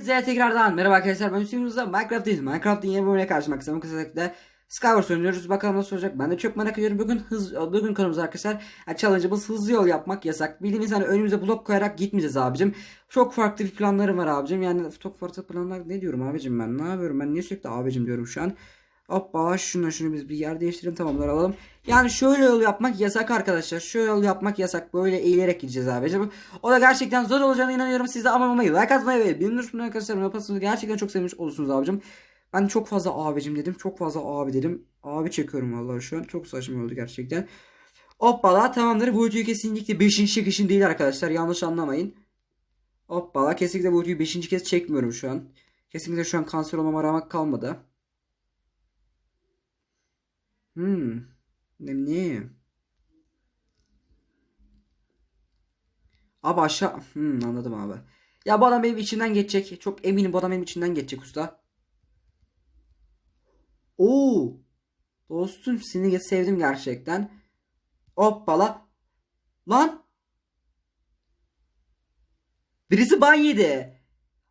Size tekrardan merhaba arkadaşlar ben Hüseyin Usta Minecraft'tayız. Minecraft'ın yeni bölümüne karşımak istedim. Kısa da Skywars oynuyoruz. Bakalım nasıl olacak. Ben de çok merak ediyorum. Bugün hız, bugün konumuz arkadaşlar. Yani challenge'ımız hızlı yol yapmak yasak. Bildiğiniz hani önümüze blok koyarak gitmeyeceğiz abicim. Çok farklı bir planlarım var abicim. Yani çok farklı planlar ne diyorum abicim ben? Ne yapıyorum ben? Niye sürekli abicim diyorum şu an? Hoppa şunu şunu biz bir yer değiştirelim tamamlar alalım. Yani şöyle yol yapmak yasak arkadaşlar. Şöyle yol yapmak yasak. Böyle eğilerek gideceğiz abicim. O da gerçekten zor olacağına inanıyorum. Siz de abone olmayı, like atmayı ve bildirim arkadaşlar yaparsanız gerçekten çok sevmiş olursunuz abicim. Ben çok fazla abicim dedim. Çok fazla abi dedim. Abi çekiyorum vallahi şu an. Çok saçma oldu gerçekten. Hoppala tamamdır. Bu videoyu kesinlikle 5. çekişim değil arkadaşlar. Yanlış anlamayın. Hoppala kesinlikle bu videoyu 5. kez çekmiyorum şu an. Kesinlikle şu an kanser olmama ramak kalmadı. Hmm. Ne? Abi aşağı. Hmm, anladım abi. Ya bu adam benim içimden geçecek. Çok eminim bu adam benim içimden geçecek usta. Oo. Dostum seni sevdim gerçekten. Hoppala. Lan. Birisi ban yedi.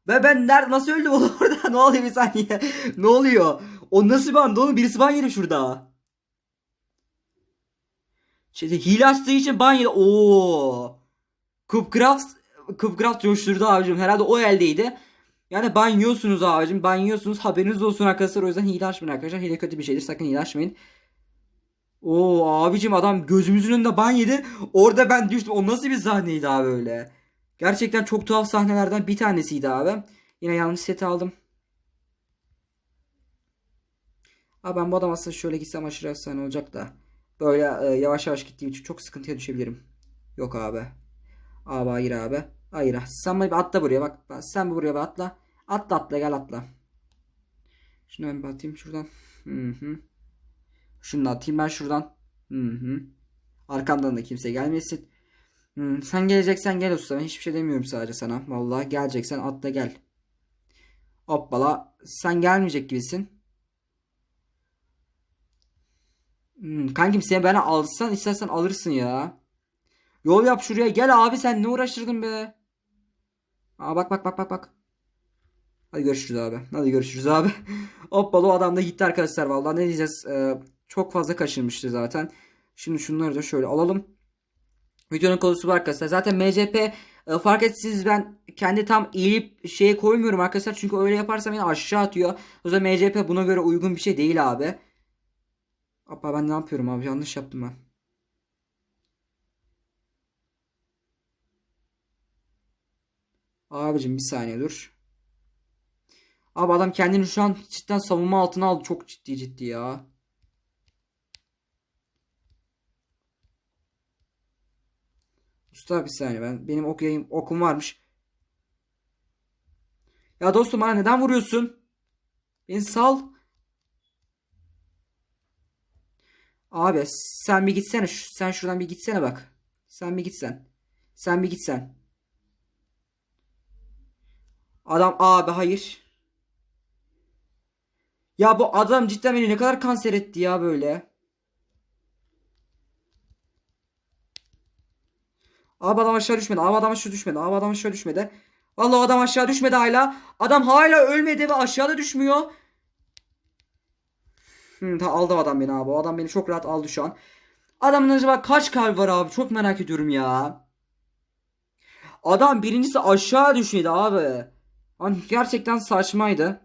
Ve ben nerede nasıl öldüm orada? ne oluyor bir saniye? ne oluyor? O nasıl ban? Oğlum birisi ban yedi şurada. Şeyde hile açtığı için ban yedi. Oo. Cupcraft Cupcraft coşturdu abicim. Herhalde o eldeydi. Yani ban abicim. Ban. Haberiniz olsun arkadaşlar. O yüzden hile açmayın arkadaşlar. Hile kötü bir şeydir. Sakın hile açmayın. Oo abicim adam gözümüzün önünde ban yedi. Orada ben düştüm. O nasıl bir sahneydi abi öyle. Gerçekten çok tuhaf sahnelerden bir tanesiydi abi. Yine yanlış seti aldım. Abi ben bu adam aslında şöyle gitsem aşırı efsane olacak da. Böyle e, yavaş yavaş gittiğim için çok sıkıntıya düşebilirim. Yok abi. Abi hayır abi. Hayır. Sen bir atla buraya bak. Sen bir buraya bir atla. Atla atla gel atla. Şunu ben bir atayım şuradan. Hı hı. Şunu atayım ben şuradan. Hı hı. Arkamdan da kimse gelmesin. Hı, sen geleceksen gel usta. Ben hiçbir şey demiyorum sadece sana. Vallahi geleceksen atla gel. Hoppala. Sen gelmeyecek gibisin. Hmm, kankim sen bana alsan istersen alırsın ya. Yol yap şuraya gel abi sen ne uğraştırdın be. Aa bak bak bak bak bak. Hadi görüşürüz abi. Hadi görüşürüz abi. Hoppala o adam da gitti arkadaşlar vallahi ne diyeceğiz. Ee, çok fazla kaçırmıştı zaten. Şimdi şunları da şöyle alalım. Videonun konusu bu arkadaşlar. Zaten MCP e, fark etsiniz ben kendi tam eğilip şeye koymuyorum arkadaşlar. Çünkü öyle yaparsam beni aşağı atıyor. O zaman MCP buna göre uygun bir şey değil abi. Hoppa ben ne yapıyorum abi yanlış yaptım ben. Abicim bir saniye dur. Abi adam kendini şu an cidden savunma altına aldı. Çok ciddi ciddi ya. Usta bir saniye ben benim ok yayım, okum varmış. Ya dostum bana neden vuruyorsun? Beni sal. Abi sen bir gitsene. Sen şuradan bir gitsene bak. Sen bir gitsen. Sen bir gitsen. Adam abi hayır. Ya bu adam cidden beni ne kadar kanser etti ya böyle. Abi adam aşağı düşmedi. Abi adam aşağı düşmedi. Abi adam aşağı düşmedi. Vallahi adam aşağı düşmedi hala. Adam hala ölmedi ve aşağıda düşmüyor. Hmm, ta aldı adam beni abi. O adam beni çok rahat aldı şu an. Adamın acaba kaç kalp var abi? Çok merak ediyorum ya. Adam birincisi aşağı düşmedi abi. Lan gerçekten saçmaydı.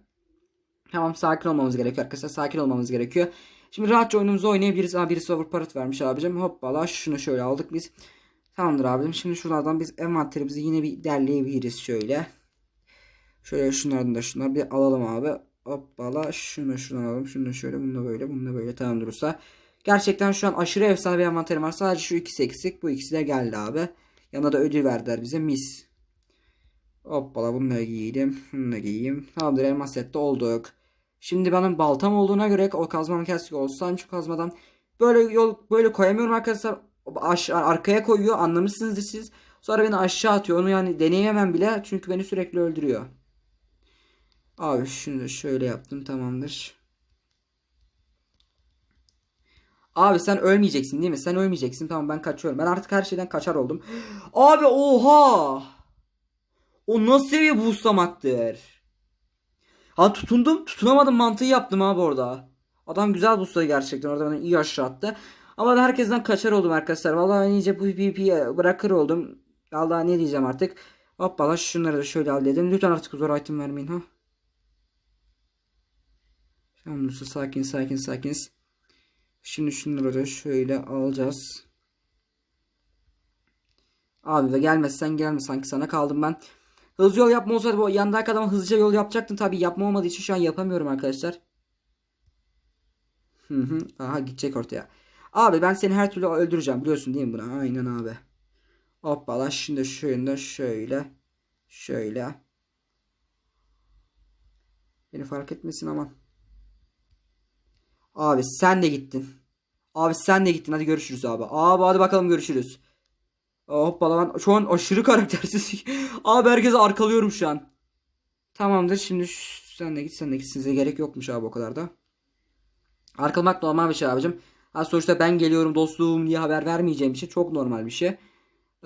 Tamam sakin olmamız gerekiyor arkadaşlar. Sakin olmamız gerekiyor. Şimdi rahatça oyunumuzu oynayabiliriz. Aa, birisi overparat vermiş abicim. Hoppala şunu şöyle aldık biz. Tamamdır abicim. Şimdi şuralardan biz envanterimizi yine bir derleyebiliriz şöyle. Şöyle şunlardan da şunlar bir alalım abi. Hoppala şunu şunu alalım. Şunu şöyle bunu da böyle bunu da böyle tamamdır usta. Gerçekten şu an aşırı efsane bir envanterim var. Sadece şu ikisi eksik. Bu ikisi de geldi abi. Yanına da ödül verdiler bize. Mis. Hoppala bunları giyelim. Bunu da giyeyim. Tamamdır elmas sette olduk. Şimdi benim baltam olduğuna göre o kazmanın kesik olsam şu kazmadan böyle yol böyle koyamıyorum arkadaşlar. Aşağı, arkaya koyuyor anlamışsınızdır siz. Sonra beni aşağı atıyor. Onu yani deneyemem bile çünkü beni sürekli öldürüyor. Abi şunu da şöyle yaptım tamamdır. Abi sen ölmeyeceksin değil mi? Sen ölmeyeceksin. Tamam ben kaçıyorum. Ben artık her şeyden kaçar oldum. Abi oha. O nasıl seviye boostlamaktır? Ha tutundum. Tutunamadım mantığı yaptım abi orada. Adam güzel boostladı gerçekten. Orada beni iyi aşağı attı. Ama ben herkesten kaçar oldum arkadaşlar. Vallahi iyice bu PvP'ye bırakır oldum. Vallahi ne diyeceğim artık. Hoppala şunları da şöyle halledelim. Lütfen artık zor item vermeyin ha. Tamam sakin sakin sakin. Şimdi şunları da şöyle alacağız. Abi ve gelmezsen gelme sanki sana kaldım ben. Hızlı yol yapma olsaydı bu yandaki adama hızlıca yol yapacaktım. Tabi yapma olmadığı için şu an yapamıyorum arkadaşlar. Hı. Aha gidecek ortaya. Abi ben seni her türlü öldüreceğim biliyorsun değil mi buna? Aynen abi. Hoppala şimdi şöyle şöyle. Şöyle. Beni fark etmesin aman. Abi sen de gittin. Abi sen de gittin. Hadi görüşürüz abi. Abi hadi bakalım görüşürüz. Hoppala ben şu an aşırı karaktersiz. abi herkese arkalıyorum şu an. Tamamdır şimdi sen de git sen de git. Size gerek yokmuş abi o kadar da. Arkalamak normal bir şey abicim. Ha, sonuçta ben geliyorum dostluğum diye haber vermeyeceğim için çok normal bir şey.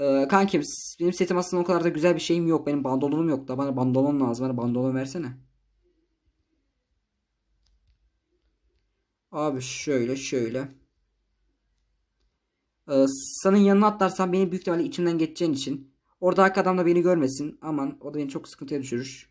Ee, kankim benim setim aslında o kadar da güzel bir şeyim yok. Benim bandolonum yok da bana bandolon lazım. Bana bandolon versene. Abi şöyle şöyle. Ee, senin yanına atlarsam beni büyük ihtimalle içimden geçeceğin için. Oradaki adam da beni görmesin. Aman o da beni çok sıkıntıya düşürür.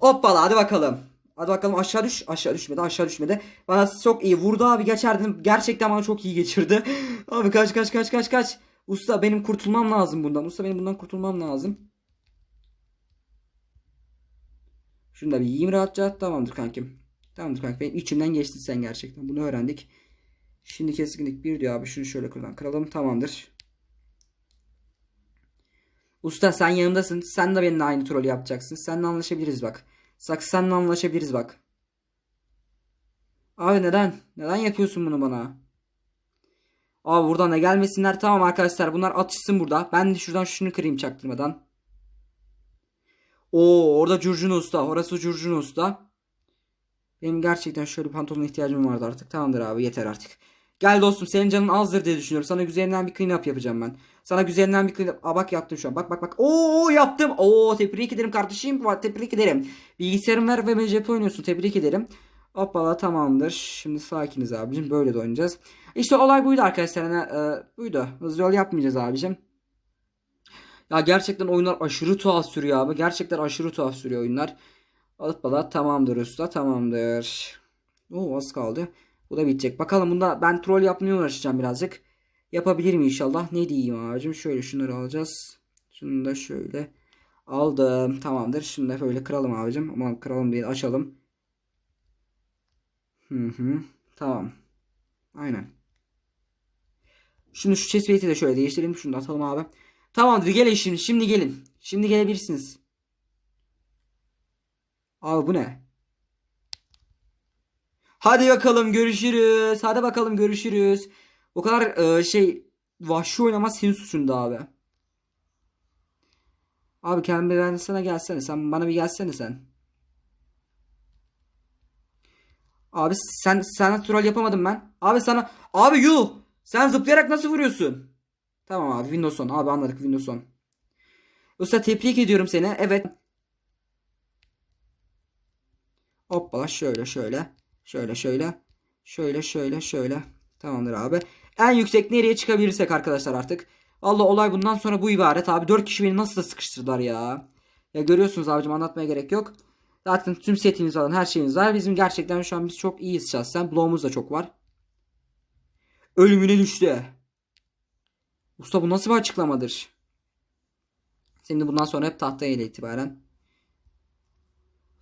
Hoppala hadi bakalım. Hadi bakalım aşağı düş. Aşağı düşmedi aşağı düşmedi. Bana çok iyi vurdu abi geçerdim. Gerçekten bana çok iyi geçirdi. abi kaç kaç kaç kaç kaç. Usta benim kurtulmam lazım bundan. Usta benim bundan kurtulmam lazım. Şunu da bir yiyeyim rahatça. Tamamdır kankim. Tamamdır kankim. Benim içimden geçtin sen gerçekten. Bunu öğrendik. Şimdi keskinlik bir diyor abi. Şunu şöyle kırdan kıralım. Tamamdır. Usta sen yanımdasın. Sen de benimle aynı trolü yapacaksın. Seninle anlaşabiliriz bak. Sak seninle anlaşabiliriz bak. Abi neden? Neden yapıyorsun bunu bana? Abi buradan da gelmesinler. Tamam arkadaşlar bunlar atışsın burada. Ben de şuradan şunu kırayım çaktırmadan. Oo orada Curcun Usta. Orası Curcun Usta. Benim gerçekten şöyle pantolona ihtiyacım vardı artık. Tamamdır abi yeter artık. Gel dostum senin canın azdır diye düşünüyorum. Sana güzelinden bir clean up yapacağım ben. Sana güzelinden bir clean up. Aa bak yaptım şu an. Bak bak bak. Oo yaptım. Oo tebrik ederim kardeşim. Tebrik ederim. Bilgisayarım ver ve MCP oynuyorsun. Tebrik ederim. Hoppala tamamdır. Şimdi sakiniz abicim. Böyle de oynayacağız. İşte olay buydu arkadaşlar. Yani, e, buydu. Hızlı yol yapmayacağız abicim. Ya gerçekten oyunlar aşırı tuhaf sürüyor abi. Gerçekten aşırı tuhaf sürüyor oyunlar. Hoppala tamamdır usta tamamdır. Oo az kaldı. Bu da bitecek. Bakalım bunda ben troll yapmaya uğraşacağım birazcık. Yapabilirim inşallah. Ne diyeyim abicim? Şöyle şunları alacağız. Şunu da şöyle aldım. Tamamdır. Şimdi de böyle kıralım abicim. Aman kıralım değil açalım. Hı hı. Tamam. Aynen. Şimdi şu chest de şöyle değiştirelim. Şunu da atalım abi. Tamamdır gelin şimdi. Şimdi gelin. Şimdi gelebilirsiniz. Abi bu ne? Hadi bakalım görüşürüz. Hadi bakalım görüşürüz. O kadar e, şey vahşi oynama senin suçunda abi. Abi kendine ben sana gelsene. Sen bana bir gelsene sen. Abi sen sana troll yapamadım ben. Abi sana abi yuh. Sen zıplayarak nasıl vuruyorsun? Tamam abi Windows 10. Abi anladık Windows 10. Usta tebrik ediyorum seni. Evet. Hoppala şöyle şöyle. Şöyle şöyle. Şöyle şöyle şöyle. Tamamdır abi. En yüksek nereye çıkabilirsek arkadaşlar artık. Valla olay bundan sonra bu ibaret abi. 4 kişi beni nasıl da sıkıştırdılar ya. Ya görüyorsunuz abicim anlatmaya gerek yok. Zaten tüm setimiz var, her şeyimiz var. Bizim gerçekten şu an biz çok iyiyiz şahsen. Blow'umuz da çok var. Ölümüne düştü. Usta bu nasıl bir açıklamadır? Şimdi bundan sonra hep tahtaya ile itibaren.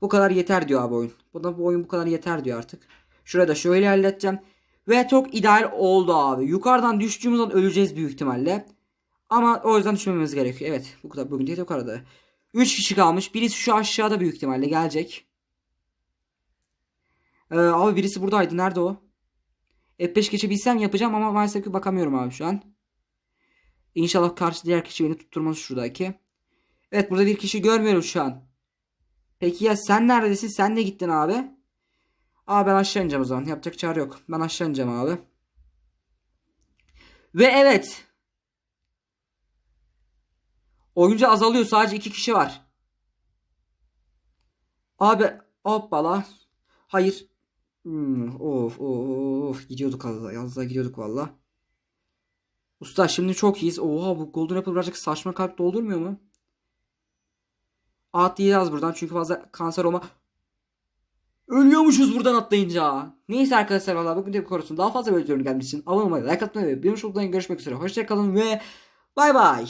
Bu kadar yeter diyor abi oyun. Buna bu oyun bu kadar yeter diyor artık. Şurada da şöyle halledeceğim. Ve çok ideal oldu abi. Yukarıdan düştüğümüz an öleceğiz büyük ihtimalle. Ama o yüzden düşmememiz gerekiyor. Evet bu kadar bugün de yukarıda. 3 kişi kalmış. Birisi şu aşağıda büyük ihtimalle gelecek. Ee, abi birisi buradaydı. Nerede o? F5 geçebilsem yapacağım ama maalesef ki bakamıyorum abi şu an. İnşallah karşı diğer kişi beni tutturmaz şuradaki. Evet burada bir kişi görmüyorum şu an. Peki ya sen neredesin? Sen de gittin abi. Abi ben aşağı ineceğim o zaman. Yapacak çare yok. Ben aşağı ineceğim abi. Ve evet. Oyuncu azalıyor. Sadece iki kişi var. Abi hoppala. Hayır. Hmm, of of of. Gidiyorduk. Az daha gidiyorduk valla. Usta şimdi çok iyiyiz. Oha bu Golden Apple birazcık saçma kalp doldurmuyor mu? Atlayacağız buradan çünkü fazla kanser olma. Ölüyormuşuz buradan atlayınca. Neyse arkadaşlar valla bugün de korusun. Daha fazla böyle videoların gelmesi için abone olmayı, like atmayı ve bir görüşmek üzere. Hoşçakalın ve bay bay.